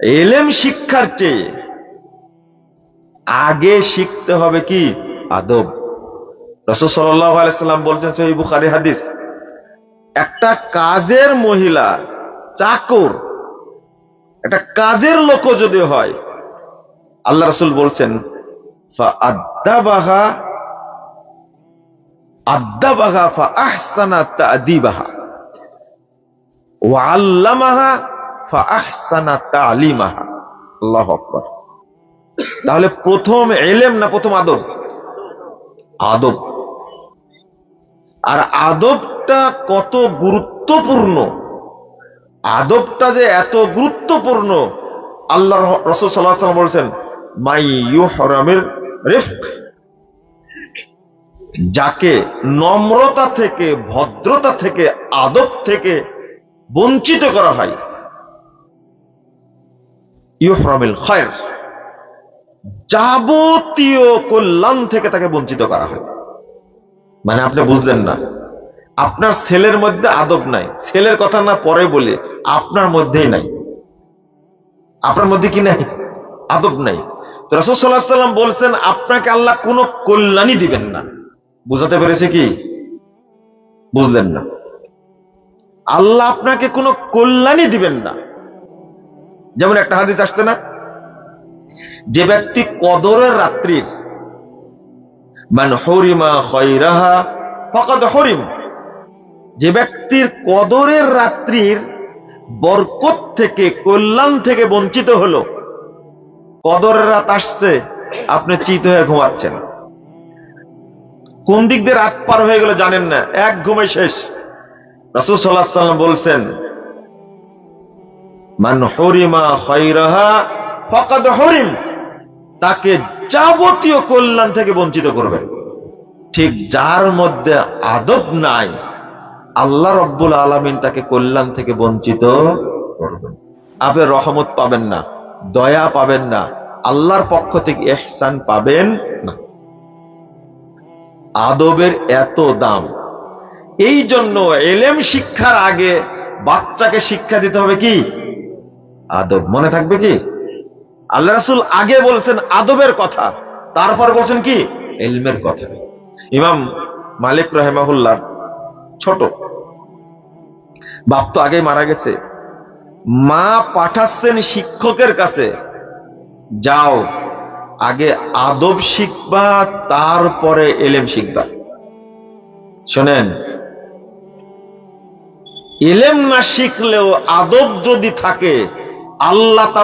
এলেম শিক্ষার চেয়ে আগে শিখতে হবে কি? আদব। রসুল সাল্লাম বলছেন সহি হাদিস, একটা কাজের মহিলা চাকর, একটা কাজের লোক যদি হয়, আল্লাহ রসুল বলছেন আদাবাহা আদাবাহা ফা আহসানা তাহলে প্রথম এলেম না প্রথম আদব? আদব। আর আদবটা কত গুরুত্বপূর্ণ? আদবটা যে এত গুরুত্বপূর্ণ, আল্লাহ রসুল সাল্লাহ বলছেন, মাই ইউহরামের রিফক। যাকে নম্রতা থেকে, ভদ্রতা থেকে, আদব থেকে বঞ্চিত করা হয়। ইউহরামিল খয়ের যাবতীয় কল্যাণ থেকে তাকে বঞ্চিত করা হয়। মানে আপনি বুঝলেন না। আপনার ছেলের মধ্যে আদব নাই। ছেলের কথা না পরে বলে আপনার মধ্যেই নাই। আপনার মধ্যে কি নাই? আদব নাই। তো রসদাল্লাম বলছেন আপনাকে আল্লাহ কোনো কল্যাণই দিবেন না। বুঝাতে পেরেছে কি? বুঝলেন না। আল্লাহ আপনাকে কোনো কল্যাণই দিবেন না। যেমন একটা হাদিস আসছে না? যে ব্যক্তি কদরের রাত্রির মান হরিমা খৈরাহা ফকদ হরিম। যে ব্যক্তির কদরের রাত্রির বরকত থেকে, কল্যাণ থেকে বঞ্চিত হলো, কদরের রাত আসছে, আপনি চিত হয়ে ঘুমাচ্ছেন। কোন দিক দিয়ে রাত পার হয়ে গেল জানেন না? এক ঘুমে শেষ। রসুল সাল্লাহ সাল্লাম বলছেন মান হরিমা খৈরাহা ফকদ হরিম, তাকে যাবতীয় কল্যাণ থেকে বঞ্চিত করবে। ঠিক যার মধ্যে আদব নাই, আল্লাহ রব্বুল আলমিন তাকে কল্যাণ থেকে বঞ্চিত করবেন। আপনি রহমত পাবেন না, দয়া পাবেন না, আল্লাহর পক্ষ থেকে এহসান পাবেন না। আদবের এত দাম এই জন্য এলেম শিক্ষার আগে বাচ্চাকে শিক্ষা দিতে হবে কি? আদব মনে থাকবে কি? আল্লাহ রাসুল আগে বলছেন আদবের কথা, তারপর বলছেন কি? এলমের কথা। ইমাম মালিক রহেমাহুল্লাহ ছোট, বাপ তো আগে মারা গেছে। মা পাঠাচ্ছেন শিক্ষকের কাছে, যাও, আগে আদব শিখবা, তারপরে এলেম শিখবা। শোনেন এলেম না শিখলেও আদব যদি থাকে আল্লাহ